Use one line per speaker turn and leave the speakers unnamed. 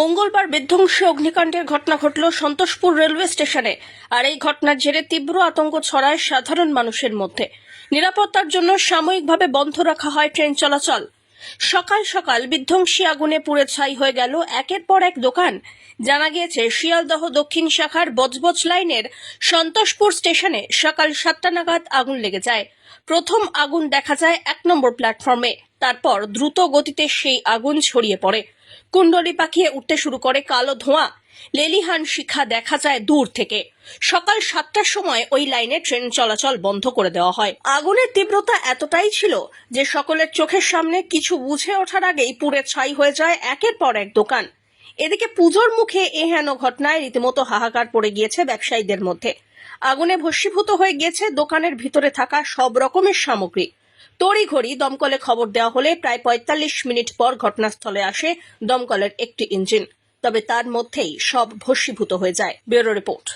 মঙ্গলবার বিধ্বংসী অগ্নিকাণ্ডের ঘটনা ঘটল সন্তোষপুর রেলওয়ে স্টেশনে, আর এই ঘটনার জেরে তীব্র আতঙ্ক ছড়ায় সাধারণ মানুষের মধ্যে। নিরাপত্তার জন্য সাময়িকভাবে বন্ধ রাখা হয় ট্রেন চলাচল। সকাল সকাল বিধ্বংসী আগুনে পুড়ে ছাই হয়ে গেল একের পর এক দোকান। জানা গিয়েছে, শিয়ালদহ দক্ষিণ শাখার বজবজ লাইনের সন্তোষপুর স্টেশনে সকাল সাতটা নাগাদ আগুন লেগে যায়। প্রথম আগুন দেখা যায় এক নম্বর প্ল্যাটফর্মে। তারপর দ্রুত গতিতে সেই আগুন ছড়িয়ে পড়ে। কুণ্ডলি পাকিয়ে উঠতে শুরু করে কালো ধোঁয়া। লেলিহান শিখা দেখা যায় দূর থেকে। সকাল সাতটার সময় ওই লাইনে ট্রেন চলাচল বন্ধ করে দেওয়া হয়। আগুনের তীব্রতা এতটাই ছিল যে সকলের চোখের সামনে কিছু বুঝে ওঠার আগেই পুড়ে ছাই হয়ে যায় একের পর এক দোকান। এদিকে পুজোর মুখে এ হেন ঘটনায় রীতিমতো হাহাকার পড়ে গিয়েছে ব্যবসায়ীদের মধ্যে। আগুনে ভস্মীভূত হয়ে গিয়েছে দোকানের ভিতরে থাকা সব রকমের সামগ্রী। তড়িঘড়ি দমকলে খবর দেওয়া হলে প্রায় পঁয়তাল্লিশ মিনিট পর ঘটনাস্থলে আসে দমকলের একটি ইঞ্জিন। তবে তার মধ্যেই সব ভস্মীভূত হয়ে যায়। Bureau report.